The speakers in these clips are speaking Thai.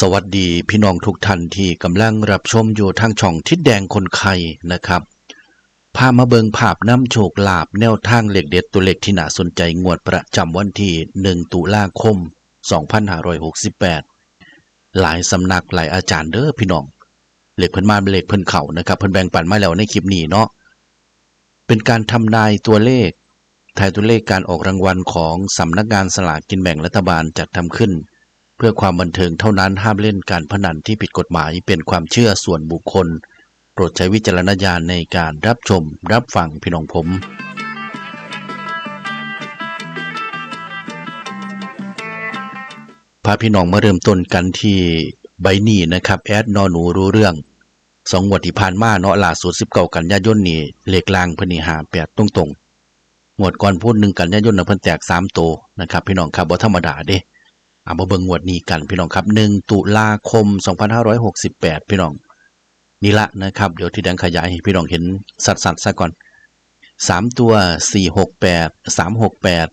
สวัสดีพี่น้องทุกท่านที่กำลังรับชมอยู่ทางช่องทิศแดงคนไข่นะครับ พามาเบิงภาพน้ำโชคลาบแนวทางเหล็กเด็ดตัวเล็กที่น่าสนใจงวดประจำวันที่ 1 ตุลาคม 2568 หลายสำนักหลายอาจารย์เด้อพี่น้อง เหล็กเพิ่นมาเป็นเหล็กเพิ่นเข่านะครับเพิ่นแบ่งปันมาแล้วในคลิปนี้เนาะ เป็นการทำนายตัวเลขทายตัวเลขการออกรางวัลของสำนักงานสลากกินแบ่งรัฐบาลจัดทำขึ้น เพื่อความบันเทิงเท่านั้นห้ามเล่นการพนันที่ผิดกฎหมายเป็นความเชื่อส่วนบุคคล โปรดใช้วิจารณญาณในการรับชม รับฟังพี่น้องผมพาพี่น้องมาเริ่มต้นกันที่ใบหนี้นะครับแอดนอหนูรู้เรื่องสองงวดที่ผ่านมาเนาะล่าสุด19กันยายนนี่เหลขลางพนิหา8ตรงตรงๆงวดก่อนพูดหนึ่งกันยายนนะเพิ่นแตก3โตนะครับพี่น้องครับบ่าธรรมดาเด้ อามาเบิงงวดนี้กันพี่น้องครับ1ตุลาคม 2568 พี่น้องนี่ละนะครับ เดี๋ยวที่แดงขยายให้พี่น้องเห็นสัดสัดซะก่อน3ตัว468 368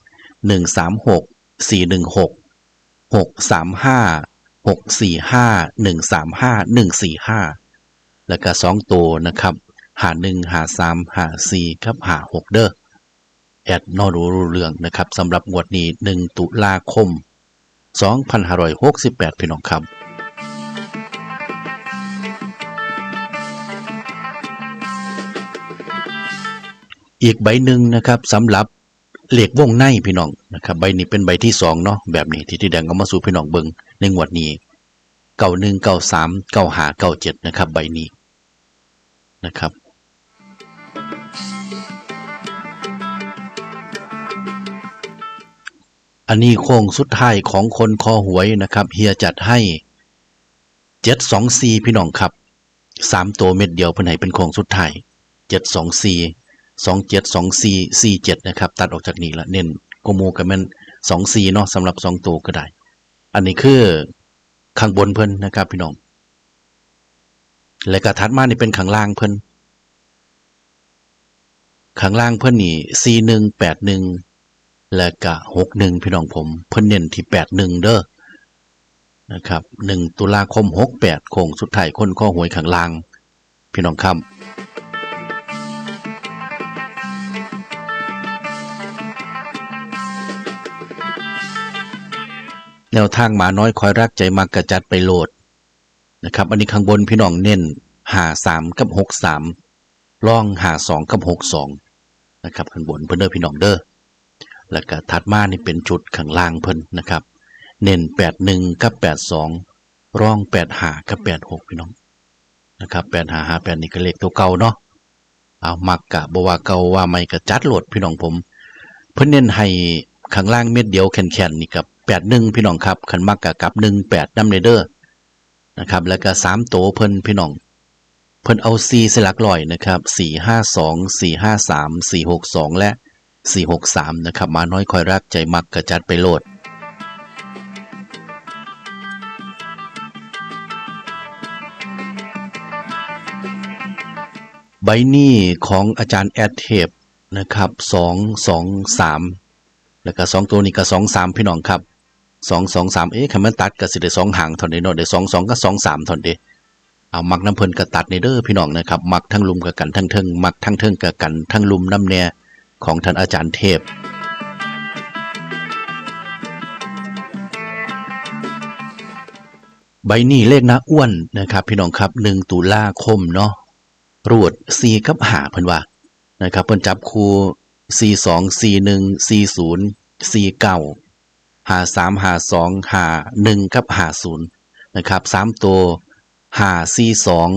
136 416 635 645 135 145แล้วก็2ตัวนะครับหา1หา3หา4ครับหา6เด้อแอดนอรู้รู้เรื่องนะครับสำหรับงวดนี้1ตุลาคม 2568 พี่น้องครับอีกใบหนึ่งนะครับสำหรับเหล็กวงในพี่น้องนะครับ ใบนี้เป็นใบที่สองเนาะแบบนี้ที่ที่แดงเอามาสู่พี่น้องเบิงในงวดนี้เก่าหนึ่งเก่าสามเก่าหาเก่าเจ็ดนะครับ ใบนี้นะครับ อันนี้โค้งสุดท้ายของคนคอหวยนะครับ เฮียจัดให้เจ็ดสองซีพี่น้องครับสามตัวเม็ดเดียวเพิ่นให้เป็นโค้งสุดท้ายเจ็ดสองซีสองเจ็ดสองซีซีเจ็ดนะครับ ตัดออกจากนี้ละเน้นโกโมกับมันสองซีเนาะสำหรับสองตัวก็ได้ อันนี้คือข้างบนเพิ่นนะครับ พี่น้อง และกระทัดมานี่เป็นข้างล่างเพิ่นข้างล่างเพิ่นนี่ซีหนึ่งแปดหนึ่ง และก็หกหนึ่งพี่น้องผม เพิ่นเน้นที่แปดหนึ่งเด้อนะครับหนึ่งตุลาคมหกแปดโค้งสุดท้ายคนข้อหวยข้างล่าง พี่น้องครับแนวทางหมาน้อยคอยรักใจมักกระจัดไปโหลดนะครับ อันนี้ข้างบนพี่น้องเน้นหาสามกับหกสามล่องหาสองกับหกสองนะครับข้างบนเพิ่นเด้อพี่น้องเด้อ แล้วก็ถัดมานี่เป็นจุดข้างล่างเพิ่นนะครับ เน้น81กับ82ร่อง85กับ86พี่น้องนะครับ85 58นี่ก็เลขตัวเก่าเนาะเอามักกะบว่าเก่าว่าใหม่ก็จัดโหลดพี่น้องผม เพิ่นเน้นให้ข้างล่างเม็ดเดียวแข็งๆนี่กับ81พี่น้องครับคันมักกะกับ18นำเนเด้อนะครับ แล้วก็3โตเพิ่นพี่น้องเพิ่นเอา4สลักร้อยนะครับ452 453 462และ 463 นะครับ มาน้อยคอยรักใจมักกระจัดไปโลดใบนี้ของอาจารย์แอดเทปนะครับสองสองสามแล้วก็สองตัวนี้ก็สองสามพี่น้องครับสองสองสามเอ๊ะคำมันตัดก็สิได้สองหางเทอนเดียวเนาะเดี๋ยวสองสองก็สองสามเทอนเดียวเอามักน้ำเพลินกระตัดในเด้อพี่น้องนะครับ มักทั้งลุมกับกันทั้งเทิงมักทั้งเทิงกับกันทั้งลุมน้ำแน่ ของท่านอาจารย์เทพ ใบนี้เลขนะอ้วนนะครับพี่น้องครับหนึ่งตุลาคมเนาะรวดซีกับหาเพิ่นว่านะครับเพิ่นจับคู่ซีสองซีหนึ่งซีศูนย์ซีเก้าหาสามหาสองหาหนึ่งกับหาศูนย์นะครับสามตัวหาซีสอง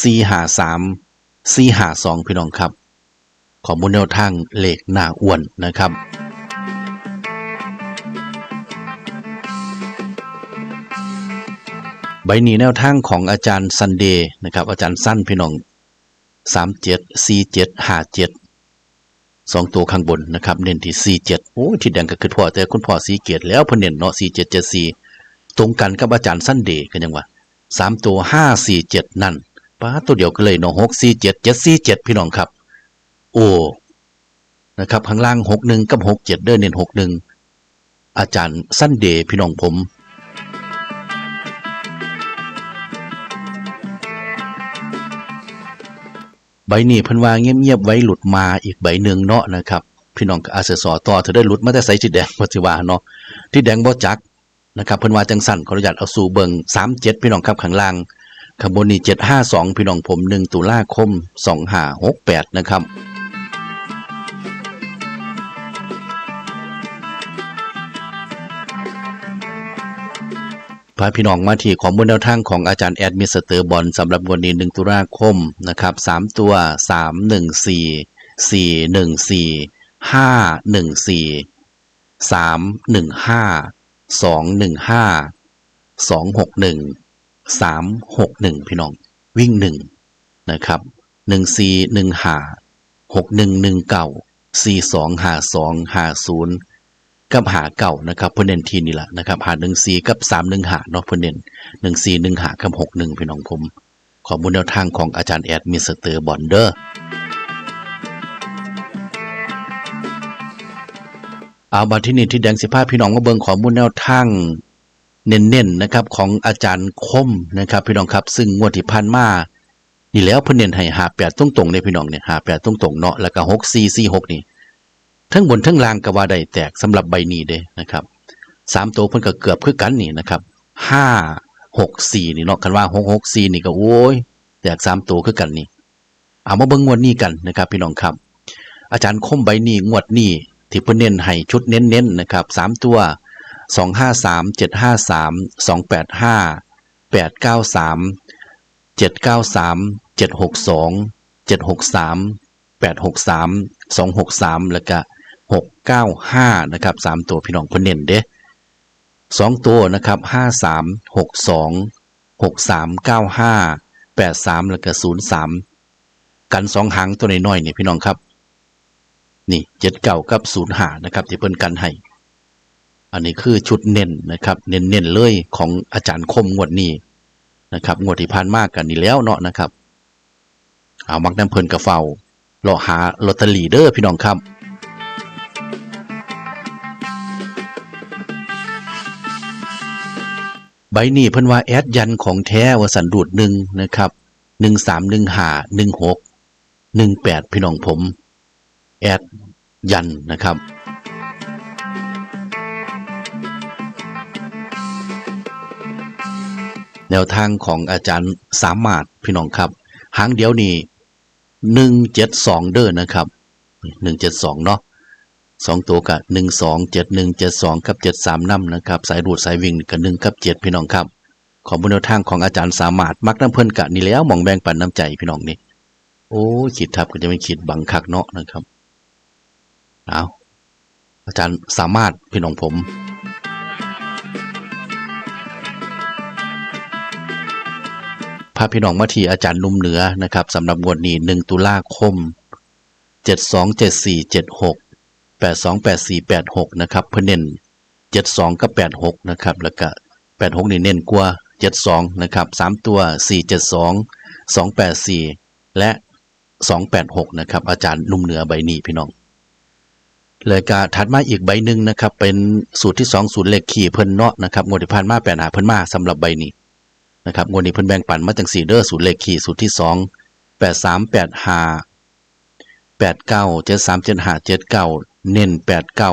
ซีหาสามซีหาสองพี่น้องครับ ข้อมูลแนวทางเลขหน้าอ้วนนะครับใบนี้แนวทางของอาจารย์ซันเดย์นะครับอาจารย์สั้นพี่น้องสามเจ็ดสี่เจ็ดห้าเจ็ดสองตัวข้างบนนะครับเน้นที่สี่เจ็ดโอ้ที่แดงก็คือพ่อแต่คุณพ่อสีเกียรแล้วพนเน้นเนาะสี่เจ็ดเจ็ดสี่ตรงกันกับอาจารย์ซันเดย์กันยังวะสามตัวห้าสี่เจ็ดนั่นป้าตัวเดียวก็เลยเนาะหกสี่เจ็ดเจ็ดสี่เจ็ดพี่น้องครับ โอ้นะครับข้างล่างหกหนึ่งกับหกเจ็ดเดินเน้นหกหนึ่งอาจารย์สั้นเดย์พี่น้องผมใบนี้พันวางเงียบๆไว้หลุดมาอีกใบหนึ่งเนาะนะครับ พี่น้องอาเสสอต่อเธอได้หลุดมาแต่ใส่จิตแดงปฏิวาเนาะที่แดงบ่จักนะครับพันวาจังสั่นขออนุญาตเอาสู่เบิงสามเจ็ดพี่น้องครับข้างล่างขบวนนี้เจ็ดห้าสองพี่น้องผมหนึ่งตุลาคมสองหาหกแปดนะครับ พาพี่น้องมาที่ข้อมูลแนวทางของอาจารย์แอดมิสเตอร์บอลสำหรับวันนี้หนึ่งตุลาคมนะครับสามตัวสามหนึ่งสี่สี่หนึ่งสี่ห้าหนึ่งสี่สามหนึ่งห้าสองหนึ่งห้าสองหกหนึ่งสามหกหนึ่งพี่น้องวิ่งหนึ่งนะครับหนึ่งสี่หนึ่งห้าหกหนึ่งหนึ่งเก่าสี่สองห้าสองห้าศูนย์ กับหาเก่านะครับเพื่อนเน้นทีนี่แหละนะครับหาหนึ่งสี่กับสามหนึ่งหาเนาะเพื่อนเน้นหนึ่งสี่หนึ่งหากับหกหนึ่งพี่น้องผมขอมูลแนวทางของอาจารย์แอดมิสเตอร์บอนเดอร์เอาบัดที่นี่ที่แดงสิบห้าพี่น้องมาเบิ่งขอมูลแนวทางเน้นๆนะครับของอาจารย์คมนะครับ พี่น้องครับซึ่งงวดที่ผ่านมานี่แล้วเพื่อนเน้นให้หาแปดตรงๆเนี่ยพี่น้องเนี่ยหาแปดตรงๆเนาะแล้วก็หกสี่สี่หกนี่ ทั้งบนทั้งล่างก็ว่าได้แตกสำหรับใบนี้เด้นะครับสามตัวเพิ่นก็เกือบคือกันนี่นะครับห้าหกสี่นี่เนาะคันว่าหกหกสี่นี่ก็โอ้ยแตกสามตัวคือกันนี่เอามาเบิ่งงวดนี้กันนะครับ พี่น้องครับ อาจารย์คมใบนี้งวดนี้ที่เพิ่นเน้นให้ชุดเน้นๆนะครับสามตัวสองห้าสามเจ็ดห้าสามสองแปดห้าแปดเก้าสามเจ็ดเก้าสามเจ็ดหกสองเจ็ดหกสามแปดหกสามสองหกสามแล้วก็ หกเก้าห้านะครับสามตัวพี่น้องเพนเน้นเด้สองตัวนะครับห้าสามหกสองหกสามเก้าห้าแปดสามแล้วก็ศูนย์สามกันสองหางตัวน้อยๆนี่พี่น้องครับ นี่เจ็ดเก่ากับศูนย์หานะครับที่เพิ่นกันให้ อันนี้คือชุดเน้นนะครับ เน้นๆเลยของอาจารย์คมงวดนี้นะครับงวดที่ผ่านมากกันนี่แล้วเนาะนะครับ เอามักน้ำเพิ่นกระเฝ้ารอหาลอตเตอรี่เด้อพี่น้องครับ ใบนี้เพิ่นว่าแอดยันของแท้ว่าสันดูดหนึ่งนะครับหนึ่งสามหนึ่งหาหนึ่งหกหนึ่งแปดพี่น้องผม แอดยันนะครับแนวทางของอาจารย์สามารถพี่น้องครับหางเดียวนี่หนึ่งเจ็ดสองเด้อนะครับหนึ่งเจ็ดสองเนาะ สองตัวกับหนึ่งสองเจ็ดหนึ่งเจ็ดสองกับเจ็ดสามน้ำนะครับ สายรูดสายวิ่งกับหนึ่งกับเจ็ดพี่น้องครับ ขอบุญแนวทางของอาจารย์สามารถมักน้ำเพิ่อนกะนี่แล้วมองแบ่งปันน้ำใจพี่น้องนี่โอ้ขีดทับก็จะไม่ขีดบังคักเนาะนะครับเอาอาจารย์สามารถพี่น้องผมพาพี่น้องมาที่อาจารย์นุ่มเหนือนะครับสำหรับงวดนี้หนึ่งตุลาคมเจ็ดสองเจ็ดสี่เจ็ดหก ดสองแปดสี่แปดหกนะครับเพื่อเน้นเจ็ดสองกับแปดหกนะครับแล้วก็แปดหกนี่เน้นกว่าเจ็ดสองนะครับสามตัวสี่เจ็ดสองสองแปดสี่และสองแปดหกนะครับอาจารย์นุ่มเหนือใบนี้พี่น้องเลยกาถัดมาอีกใบหนึ่งนะครับ เป็นสูตรที่สองสูตรเลขขี่เพิ่นเนาะนะครับงวดที่ผ่านมาแปดหาเพิ่นมาสำหรับใบนี้นะครับงวดนี้เพิ่นแบ่งปันมาจังสี่เด้อสูตรเลขขี่สูตรที่สองแปดสามแปดห้าแปดเก้าเจ็ดสามเจ็ดห้าเจ็ดเก้า เน้นแปดเก้า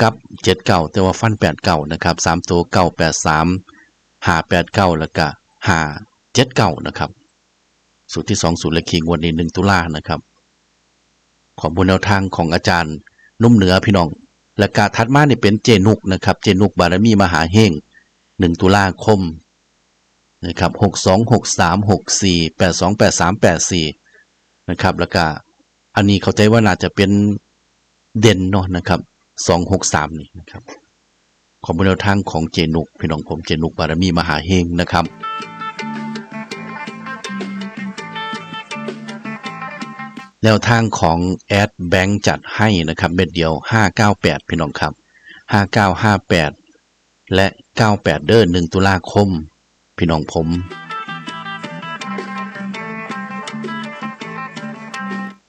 กับเจ็ดเก้าแต่ว่าฟันแปดเก้านะครับสามตัวเก้าแปดสามห้าแปดเก้าแล้วก็ห้าเจ็ดเก้านะครับ สูตรที่สองสูตรเลขขี่งวดนี้หนึ่งตุลานะครับ ขอบุญแนวทางของอาจารย์นุ่มเหนือพี่น้อง และกาทัดมาเนี่เป็นเจนุกนะครับ เจนุกบารมีมหาเฮงหนึ่งตุลาคมนะครับหกสองหกสามหกสี่แปดสองแปดสามแปดสี่นะครับ แล้วก็อันนี้เข้าใจว่าน่าจะเป็น เด่นเนาะนะครับสองหกสามนี่นะครับของบนแนวทางของเจนุกพี่น้องผมเจนุกบารมีมหาเฮงนะครับแนวทางของแอดแบงค์จัดให้นะครับเม็ดเดียว 598 พี่น้องครับ 5958 และ 98 เดอร์1ตุลาคม พี่น้องผม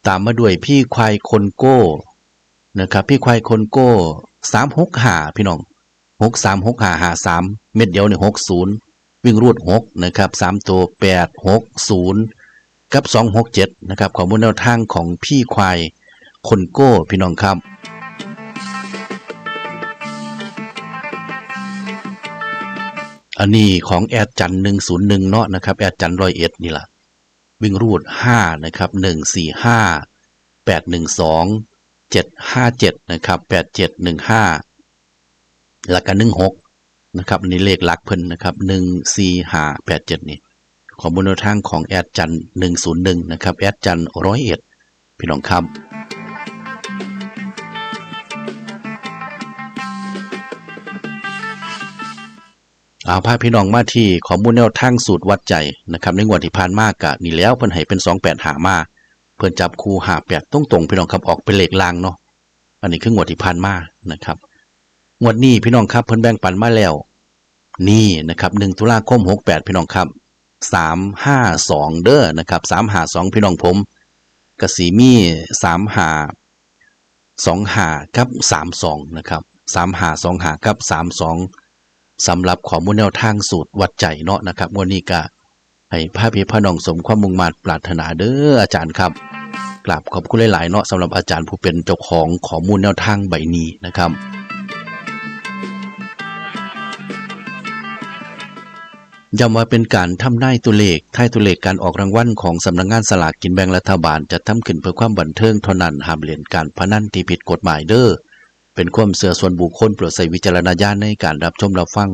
ตามมาด้วยพี่ควายคนโก้ นะครับพี่ควายคนโก้สามหกหาพี่น้องหกสามหกหาหาสามเม็ดเดียวเนี่ยหกศูนย์วิ่งรูดหกนะครับสามตัวแปดหกศูนย์กับสองหกเจ็ดนะครับข้อมูลแนวทางของพี่ควายคนโก้พี่น้องครับอันนี้ของแอดจันหนึ่งศูนย์หนึ่งเนาะนะครับแอดจันร้อยเอ็ดนี่แหละวิ่งรูดห้านะครับหนึ่งสี่ห้าแปดหนึ่งสอง เจ็ดห้าเจ็ดนะครับแปดเจ็ดหนึ่งห้าแล้วก็หนึ่งหกนะครับอันนี้เลขหลักเพิ่นนะครับหนึ่งสี่ห้าแปดเจ็ดนี่ขอมูลแนวทางของแอดจันหนึ่งศูนย์หนึ่งนะครับ แอดจันร้อยเอ็ดพี่น้องครับเอาพาพี่น้องมาที่ข้อมูลแนวทางสูตรวัดใจนะครับในงวดที่ผ่านมากกะนี่แล้วเพิ่นให้เป็น 28หามา เพิ่นจับคู่หาแปดตรงๆพี่น้องครับออกเป็นเหลขลางเนาะอันนี้คืองวดที่ผ่านมานะครับงวดนี้พี่น้องครับเพิ่นแบ่งปันมาแล้ว นี่นะครับ1ตุลาคม68พี่น้องครับ352เด้อนะครับ352พี่น้องผมกสีมี3หา2หากับ32นะครับ3หา2หากับ32สำหรับข้อมูลแนวทางสูตรวัดใจเนาะนะครับวันนี้ก็ให้พระพี่พระน้องสมความมุ่งมั่นปรารถนาเด้ออาจารย์ครับ กราบขอบคุณหลาย ๆ เนาะสำหรับอาจารย์ผู้เป็นเจ้าของข้อมูลแนวทางใบนี้นะครับย้ำว่าเป็นการทำนายตัวเลขทายตัวเลขการออกรางวัลของสำนักงานสลากกินแบ่งรัฐบาลจะทำขึ้นเพื่อความบันเทิงเท่านั้นห้ามเล่นการพนันที่ผิดกฎหมายเด้อ เป็นความเสื่อส่วนบุคคลโปรดใส่วิจารณญาณในการรับชมรับฟัง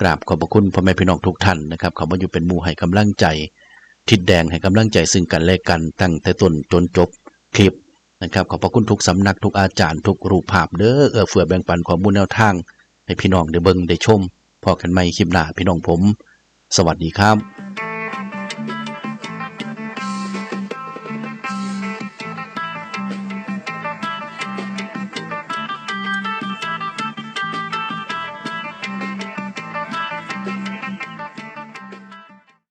กราบขอบพระคุณพ่อแม่พี่น้องทุกท่านนะครับขามาอยู่เป็นมูให้กำลังใจ ทิดแดงให้กำลังใจซึ่งกันและกันตั้งแต่ต้นจนจบคลิปนะครับขอบพระคุณทุกสำนักทุกอาจารย์ทุกรูปภาพเด้อเอื้อเฟื่อแบ่งปันความบุญแนวทาง ให้พี่น้องได้เบิ่งได้ชมพอกันใหม่คลิปหน้าพี่น้องผม สวัสดีครับ